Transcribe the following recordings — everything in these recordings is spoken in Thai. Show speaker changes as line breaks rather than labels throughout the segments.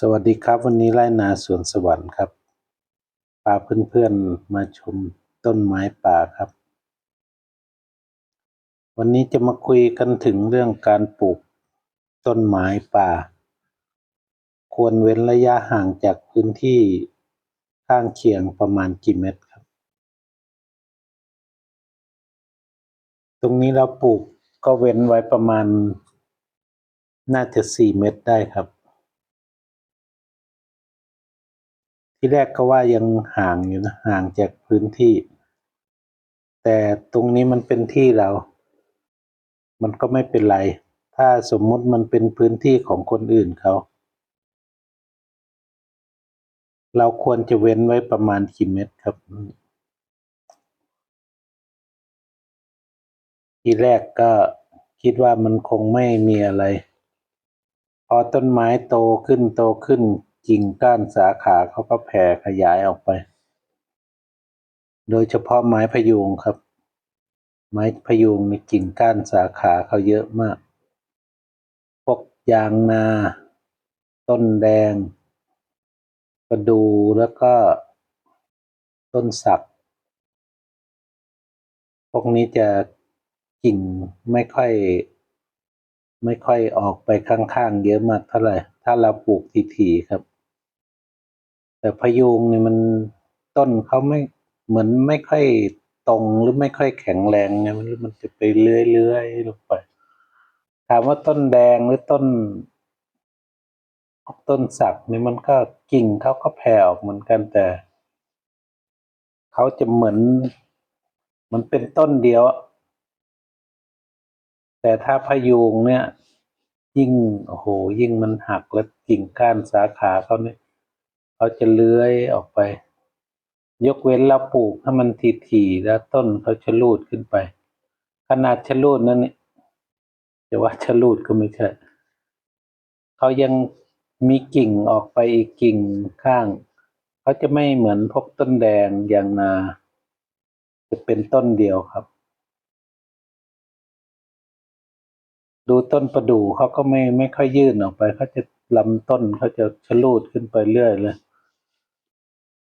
สวัสดีครับ วันนี้ไร่นาสวนสวรรค์ครับพาเพื่อนๆมาชมต้นไม้ป่าครับ วันนี้จะมาคุยกันถึงเรื่องการปลูกต้นไม้ป่า ควรเว้นระยะห่างจากพื้นที่ข้างเคียงประมาณกี่เมตรครับ ตรงนี้เราปลูกก็เว้นไว้ประมาณ น่าจะสี่เมตรได้ครับ ที่แรกก็ว่ายังห่างอยู่นะห่างจากพื้นที่ แต่ตรงนี้มันเป็นที่เรา มันก็ไม่เป็นไร ถ้าสมมุติมันเป็นพื้นที่ของคนอื่นเขา เราควรจะเว้นไว้ประมาณกี่เมตรครับ ที่แรกก็คิดว่ามันคงไม่มีอะไร พอต้นไม้โตขึ้นโตขึ้น กิ่งก้านสาขาเขาก็แผ่ขยายออกไป โดยเฉพาะไม้พยูงครับ ไม้พยูงมีกิ่งก้านสาขาเขาเยอะมาก พวกยางนา ต้นแดงประดูแล้วก็ต้นสัก พวกนี้จะกิ่งไม่ค่อยไม่ค่อยออกไปข้างๆ เยอะมากเท่าไหร่ ถ้าเราปลูกทีๆครับ แต่พยูงเนี่ยมันต้นเขาไม่เหมือนไม่ค่อยตรงหรือไม่ค่อยแข็งแรงไงมันมันจะไปเลื้อยๆลงไป ถามว่าต้นแดงหรือต้น ต้นสักเนี่ยมันก็กิ่งเขาก็แผ่ออกเหมือนกันแต่เขาจะเหมือน มันเป็นต้นเดียว แต่ถ้าพยูงเนี่ย ยิ่งโอ้โหยิ่งมันหักแล้วกิ่งก้านสาขาเขาเนี่ย เขาจะเลื้อยออกไป ยกเว้นเราปลูกให้มันถี่ๆแล้วต้นเขาชะลูดขึ้นไป ขนาดชะลูดนั่นนี่จะว่าชะลูดก็ไม่ใช่เขายังมีกิ่งออกไปอีกกิ่งข้าง เขาจะไม่เหมือนพวกต้นแดงอย่างนา จะเป็นต้นเดียวครับ ดูต้นประดู่เขาก็ไม่ไม่ค่อยยื่นออกไปเขาจะลำต้นเขาจะชะลูดขึ้นไปเรื่อยเลย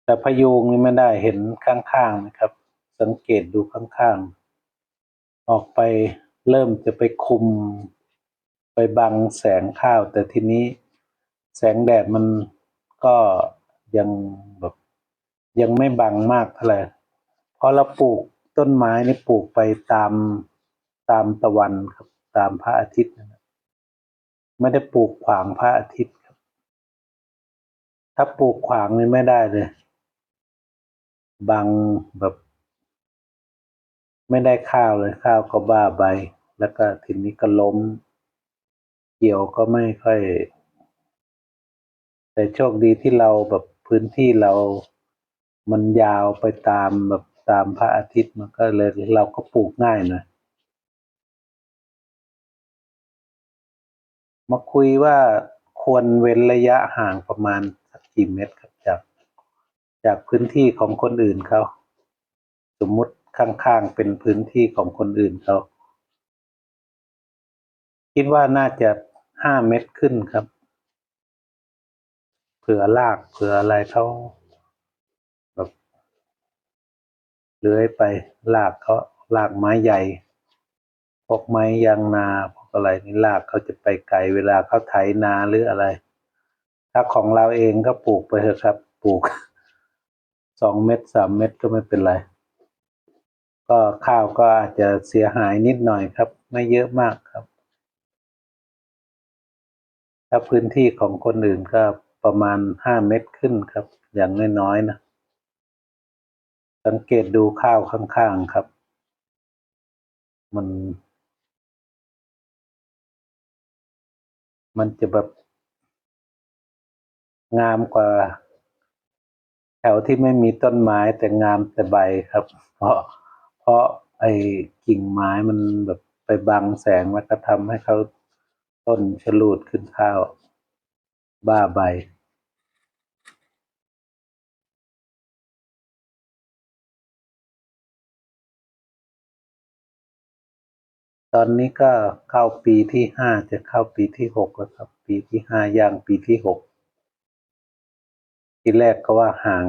แต่พยูงนี่ไม่ได้เห็นข้างๆนะครับ สังเกตดูข้างๆ ออกไปเริ่มจะไปคุม ไปบังแสงข้าว แต่ทีนี้แสงแดดมันก็ยังแบบยังไม่บังมากเท่าไหร่เพราะเราปลูกต้นไม้นี่ปลูกไปตามตามตะวันครับ ตามพระอาทิตย์นะไม่ได้ปลูกขวางพระอาทิตย์ครับ ถ้าปลูกขวางนี่ไม่ได้เลย บังแบบไม่ได้ข้าวเลยข้าวก็บ้าใบ แล้วก็ทีนี้ก็ล้ม เกี่ยวก็ไม่ค่อย แต่โชคดีที่เราแบบพื้นที่เรามันยาวไปตามแบบตามพระอาทิตย์มันก็เลยเราก็ปลูกง่ายหนะมาคุยว่าควรเว้นระยะห่างประมาณสักกี่เมตรครับจาก จากพื้นที่ของคนอื่นเขาสมมุติข้างๆเป็นพื้นที่ของคนอื่นเขาคิดว่าน่าจะห้าเมตรขึ้นครับ เผื่อลากเผื่ออะไรเขาแบบเลื้อยไปลากเขาลากไม้ใหญ่พวกไม้ยางนาพวกอะไรนี่ลากเขาจะไปไกลเวลาเขาไถนาหรืออะไร ถ้าของเราเองก็ปลูกไปเถอะครับ ปลูก สองเม็ดสามเม็ดก็ไม่เป็นไร ก็ข้าวก็อาจจะเสียหายนิดหน่อยครับ ไม่เยอะมากครับ ถ้าพื้นที่ของคนอื่นก็ประมาณห้าเม็ดขึ้นครับ อย่างน้อยๆนะสังเกตดูข้าวข้างๆครับ มัน มันจะแบบงามกว่า วที่ไม่มีต้นไม้แต่งามแต่ใบครับ เพราะเพราะไอ้กิ่งไม้มันแบบไปบังแสงแล้วก็ทำให้เขาต้นชะลูดขึ้นข้าว บ้าใบตอนนี้ก็เข้าปีที่ห้าจะเข้าปีที่หกแล้วครับ ปีที่ห้าย่างปีที่หก ที่แรกก็ว่าห่าง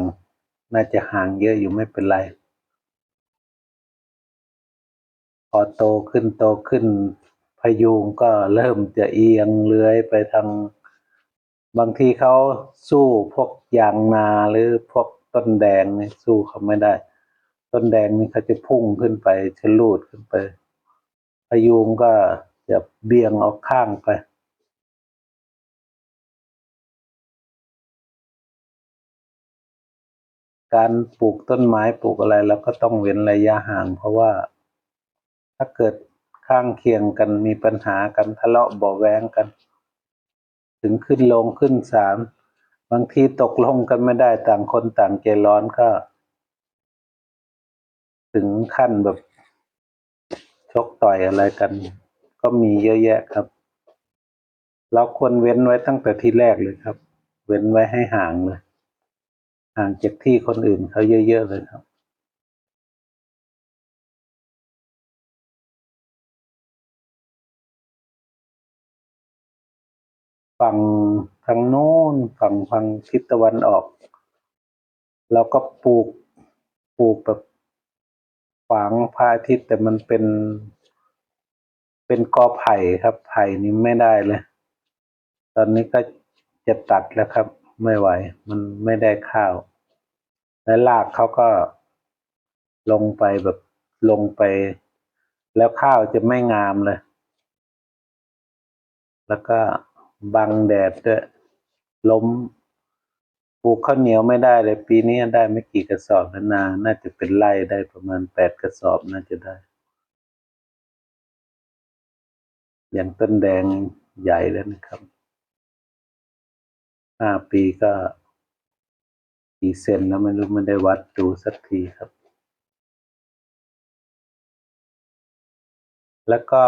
น่าจะห่างเยอะอยู่ไม่เป็นไร พอโตขึ้นโตขึ้นพยุงก็เริ่มจะเอียงเลื้อยไปทางบางทีเขาสู้พวกยางนาหรือพวกต้นแดงนี่สู้เขาไม่ได้ ต้นแดงนี่เขาจะพุ่งขึ้นไปชะลูดขึ้นไป พยุงก็จะเบี่ยงออกข้างไป การปลูกต้นไม้ปลูกอะไรเราก็ต้องเว้นระยะห่าง เพราะว่าถ้าเกิดข้างเคียงกันมีปัญหากันทะเลาะบาะแว้งกัน ถึงขึ้นลงขึ้นศาลบางทีตกลงกันไม่ได้ต่างคนต่างใจร้อนก็ ถึงขั้นแบบชกต่อยอะไรกัน ก็มีเยอะแยะครับ เราควรเว้นไว้ตั้งแต่ที่แรกเลยครับ เว้นไว้ให้ห่างเลย ห่างจากที่คนอื่นเขาเยอะ ๆ เลยครับฝั่งทางโน้นฝั่งทางทิศตะวันออก เราก็ปลูกปลูกแบบขวางพระอาทิตย์แต่มันเป็น เป็นกอไผ่ครับ ไผ่นี้ไม่ได้เลย ตอนนี้ก็จะตัดแล้วครับ ไม่ไหว มันไม่ได้ข้าว และรากเขาก็ลงไปแบบลงไป แล้วข้าวจะไม่งามเลย แล้วก็บังแดดด้วยล้มปลูกข้าวเหนียวไม่ได้เลย ปีนี้ได้ไม่กี่กระสอบแล้วนา น่าจะเป็นไร่ได้ประมาณแปดกระสอบน่าจะได้ อย่างต้นแดงใหญ่แล้วนะครับห้าปีก็ กี่เซนแล้วไม่รู้ไม่ได้วัดดูสักทีครับ แล้วก็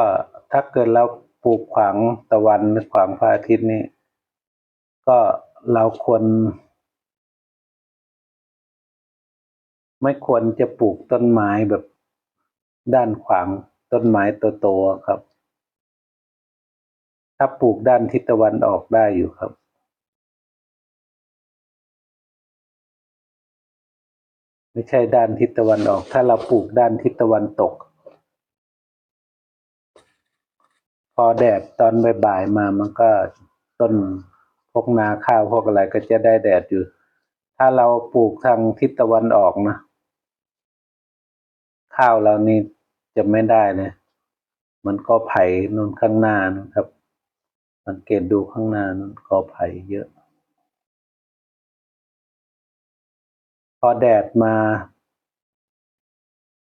ถ้าเกิดเราปลูกขวางตะวันหรือขวางพระอาทิตย์นี่ก็เราควร ไม่ควรจะปลูกต้นไม้แบบด้านขวางต้นไม้โตๆครับ ถ้าปลูกด้านทิศตะวันออกได้อยู่ครับ ไม่ใช่ด้านทิศตะวันออก ถ้าเราปลูกด้านทิศตะวันตก พอแดดตอนบ่ายๆมามันก็ต้นพวกนาข้าวพวกอะไรก็จะได้แดดอยู่ ถ้าเราปลูกทางทิศตะวันออกนะ ข้าวเรานี่จะไม่ได้เลยมันก็ไผ่นู่นข้างหน้านะครับ สังเกตดูข้างหน้านั้นก็ไผ่เยอะ พอแดดมา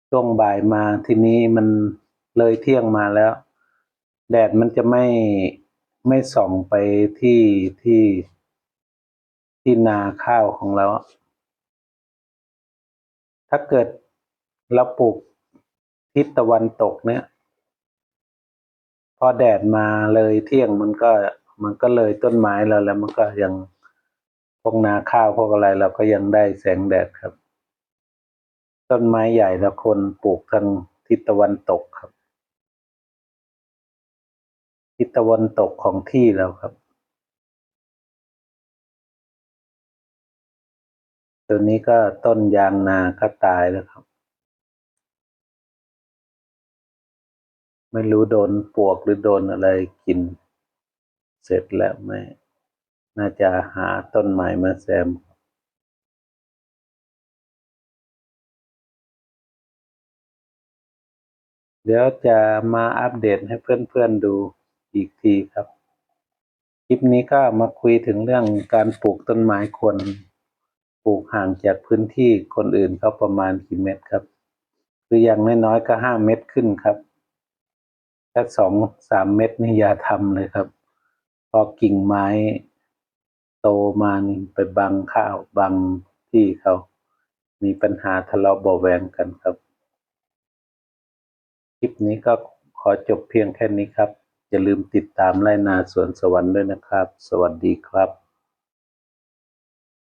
ช่วงบ่ายมาทีนี้มันเลยเที่ยงมาแล้ว แดดมันจะไม่ไม่ส่องไปที่ที่ที่นาข้าวของเรา ถ้าเกิดเราปลูกทิศตะวันตกเนี่ย พอแดดมาเลยเที่ยงมันก็มันก็เลยต้นไม้เราแล้วมันก็ยัง พวกนาข้าวพวกอะไรเราก็ยังได้แสงแดดครับ ต้นไม้ใหญ่แล้วคนปลูกทางทิศตะวันตกครับ ทิศตะวันตกของที่เราครับ ตัวนี้ก็ต้นยางนาก็ตายแล้วครับ ไม่รู้โดนปวกหรือโดนอะไรกิน เสร็จแล้วไม่ น่าจะหาต้นใหม่มาแซมเดี๋ยวจะมาอัปเดตให้เพื่อนๆดูอีกทีครับ คลิปนี้ก็มาคุยถึงเรื่องการปลูกต้นไม้ควรปลูกห่างจากพื้นที่คนอื่นเขาประมาณกี่เมตรครับ คืออย่างน้อยๆก็ห้าเมตรขึ้นครับถ้าสองสามเมตรนี่อย่าทำเลยครับ พอกิ่งไม้ โตมานี่ไปบังข้าวบังที่เขา มีปัญหาทะเลาะเบาแวงกันครับ คลิปนี้ก็ขอจบเพียงแค่นี้ครับ อย่าลืมติดตามไล่นาสวนสวรรค์ด้วยนะครับ สวัสดีครับ